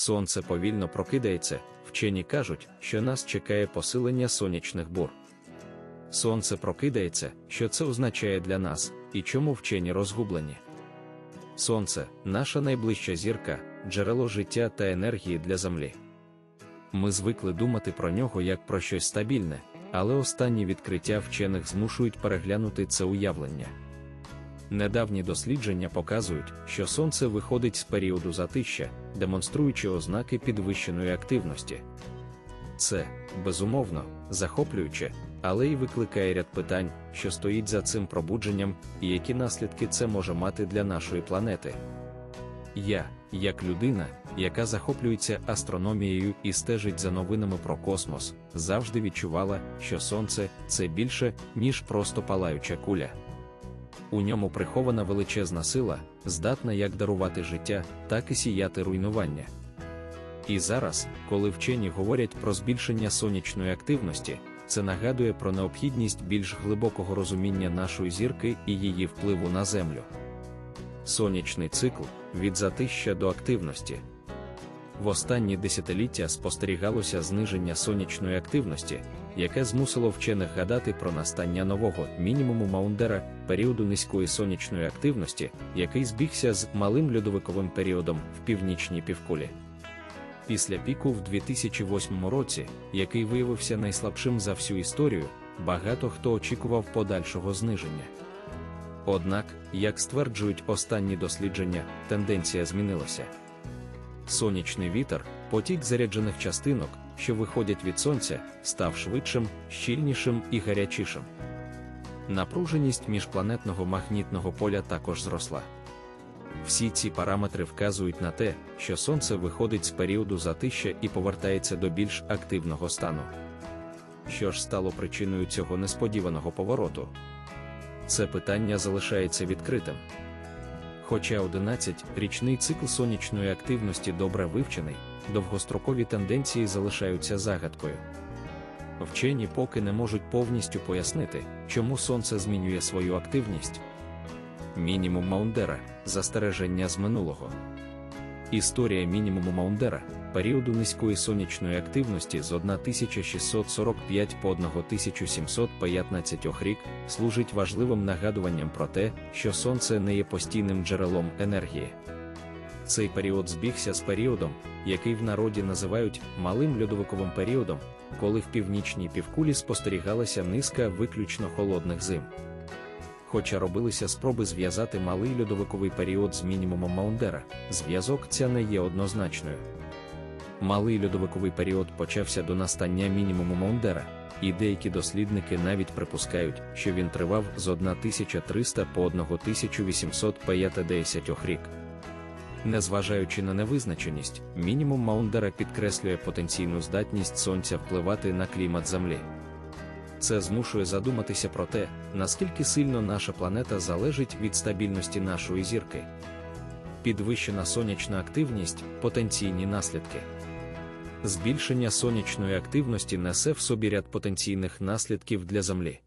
Сонце повільно прокидається, вчені кажуть, що нас чекає посилення сонячних бур. Сонце прокидається, що це означає для нас, і чому вчені розгублені. Сонце наша найближча зірка, джерело життя та енергії для Землі. Ми звикли думати про нього як про щось стабільне, але останні відкриття вчених змушують переглянути це уявлення. Недавні дослідження показують, що сонце виходить з періоду затища, демонструючи ознаки підвищеної активності. Це, безумовно, захоплююче, але й викликає ряд питань, що стоїть за цим пробудженням, і які наслідки це може мати для нашої планети. Я, як людина, яка захоплюється астрономією і стежить за новинами про космос, завжди відчувала, що сонце це більше, ніж просто палаюча куля. У ньому прихована величезна сила, здатна як дарувати життя, так і сіяти руйнування. І зараз, коли вчені говорять про збільшення сонячної активності, це нагадує про необхідність більш глибокого розуміння нашої зірки і її впливу на Землю. Сонячний цикл від затища до активності. В останні десятиліття спостерігалося зниження сонячної активності, яке змусило вчених гадати про настання нового мінімуму Маундера, періоду низької сонячної активності, який збігся з малим льодовиковим періодом в північній півкулі. Після піку в 2008 році, який виявився найслабшим за всю історію, багато хто очікував подальшого зниження. Однак, як стверджують останні дослідження, тенденція змінилася. Сонячний вітер, потік заряджених частинок, що виходять від сонця, став швидшим, щільнішим і гарячішим. Напруженість міжпланетного магнітного поля також зросла. Всі ці параметри вказують на те, що сонце виходить з періоду затища і повертається до більш активного стану. Що ж стало причиною цього несподіваного повороту? Це питання залишається відкритим. Хоча 11-річний цикл сонячної активності добре вивчений, довгострокові тенденції залишаються загадкою. Вчені поки не можуть повністю пояснити, чому сонце змінює свою активність. Мінімум Маундера застереження з минулого. Історія мінімуму Маундера, періоду низької сонячної активності з 1645 по 1715 рік, служить важливим нагадуванням про те, що сонце не є постійним джерелом енергії. Цей період збігся з періодом, який в народі називають малим льодовиковим періодом, коли в північній півкулі спостерігалася низка виключно холодних зим. Хоча робилися спроби зв'язати малий льодовиковий період з мінімумом Маундера, зв'язок ця не є однозначною. Малий льодовиковий період почався до настання мінімуму Маундера, і деякі дослідники навіть припускають, що він тривав з 1300 по 1850 рік. Незважаючи на невизначеність, мінімум Маундера підкреслює потенційну здатність сонця впливати на клімат Землі. Це змушує задуматися про те, наскільки сильно наша планета залежить від стабільності нашої зірки. Підвищена сонячна активність потенційні наслідки. Збільшення сонячної активності несе в собі ряд потенційних наслідків для Землі.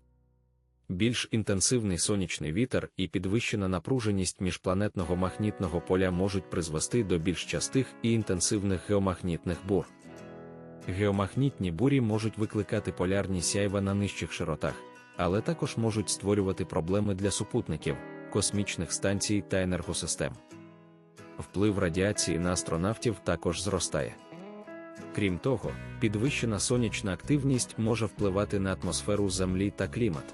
Більш інтенсивний сонячний вітер і підвищена напруженість міжпланетного магнітного поля можуть призвести до більш частих і інтенсивних геомагнітних бур. Геомагнітні бурі можуть викликати полярні сяйва на нижчих широтах, але також можуть створювати проблеми для супутників, космічних станцій та енергосистем. Вплив радіації на астронавтів також зростає. Крім того, підвищена сонячна активність може впливати на атмосферу Землі та клімат.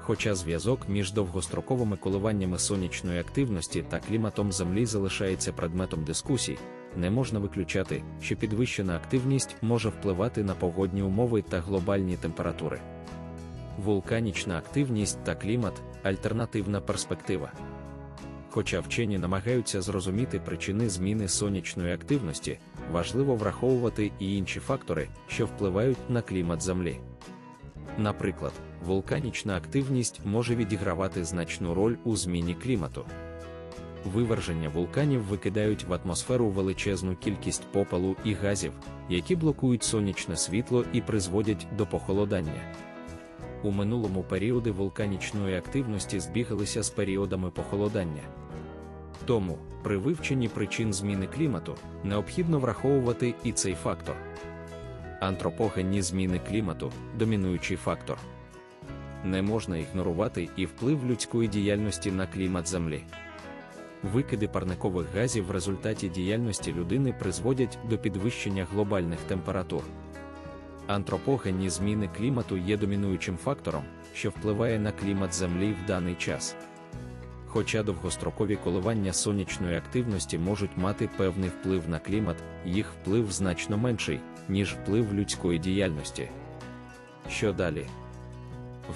Хоча зв'язок між довгостроковими коливаннями сонячної активності та кліматом Землі залишається предметом дискусій, не можна виключати, що підвищена активність може впливати на погодні умови та глобальні температури. Вулканічна активність та клімат альтернативна перспектива. Хоча вчені намагаються зрозуміти причини зміни сонячної активності, важливо враховувати і інші фактори, що впливають на клімат Землі. Наприклад, вулканічна активність може відігравати значну роль у зміні клімату. Виверження вулканів викидають в атмосферу величезну кількість попелу і газів, які блокують сонячне світло і призводять до похолодання. У минулому періоди вулканічної активності збігалися з періодами похолодання. Тому, при вивченні причин зміни клімату, необхідно враховувати і цей фактор. Антропогенні зміни клімату домінуючий фактор. Не можна ігнорувати і вплив людської діяльності на клімат Землі. Викиди парникових газів в результаті діяльності людини призводять до підвищення глобальних температур. Антропогенні зміни клімату є домінуючим фактором, що впливає на клімат Землі в даний час. Хоча довгострокові коливання сонячної активності можуть мати певний вплив на клімат, їх вплив значно менший, ніж вплив людської діяльності. Що далі?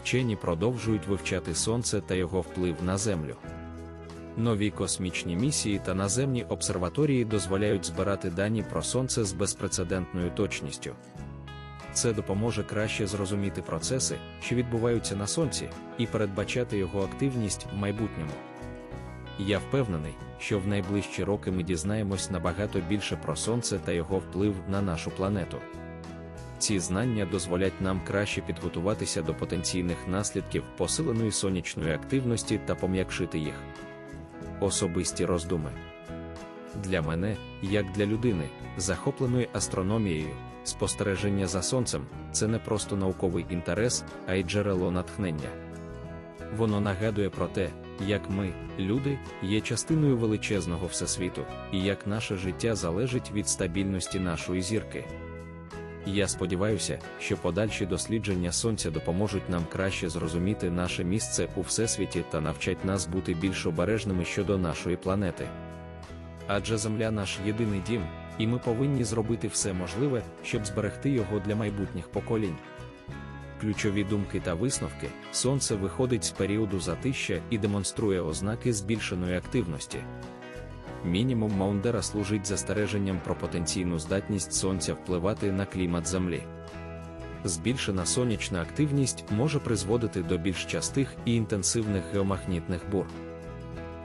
Вчені продовжують вивчати сонце та його вплив на Землю. Нові космічні місії та наземні обсерваторії дозволяють збирати дані про сонце з безпрецедентною точністю. Це допоможе краще зрозуміти процеси, що відбуваються на сонці, і передбачати його активність в майбутньому. Я впевнений, що в найближчі роки ми дізнаємось набагато більше про сонце та його вплив на нашу планету. Ці знання дозволять нам краще підготуватися до потенційних наслідків посиленої сонячної активності та пом'якшити їх. Особисті роздуми для мене, як для людини, захопленої астрономією, спостереження за сонцем це не просто науковий інтерес, а й джерело натхнення. Воно нагадує про те, як ми, люди, є частиною величезного всесвіту, і як наше життя залежить від стабільності нашої зірки. Я сподіваюся, що подальші дослідження сонця допоможуть нам краще зрозуміти наше місце у всесвіті та навчать нас бути більш обережними щодо нашої планети. Адже Земля наш єдиний дім, і ми повинні зробити все можливе, щоб зберегти його для майбутніх поколінь. Ключові думки та висновки сонце виходить з періоду затища і демонструє ознаки збільшеної активності. Мінімум Маундера служить застереженням про потенційну здатність сонця впливати на клімат Землі. Збільшена сонячна активність може призводити до більш частих і інтенсивних геомагнітних бур.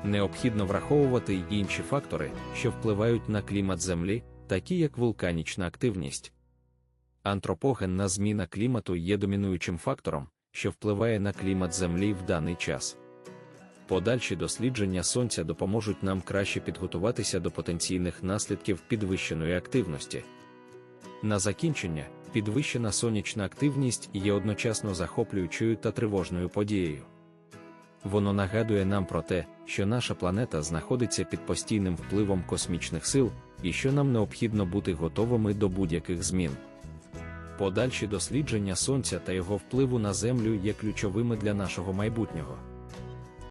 Необхідно враховувати й інші фактори, що впливають на клімат Землі, такі як вулканічна активність. Антропогенна зміна клімату є домінуючим фактором, що впливає на клімат Землі в даний час. Подальші дослідження сонця допоможуть нам краще підготуватися до потенційних наслідків підвищеної активності. На закінчення, підвищена сонячна активність є одночасно захоплюючою та тривожною подією. Воно нагадує нам про те, що наша планета знаходиться під постійним впливом космічних сил і що нам необхідно бути готовими до будь-яких змін. Подальші дослідження сонця та його впливу на Землю є ключовими для нашого майбутнього.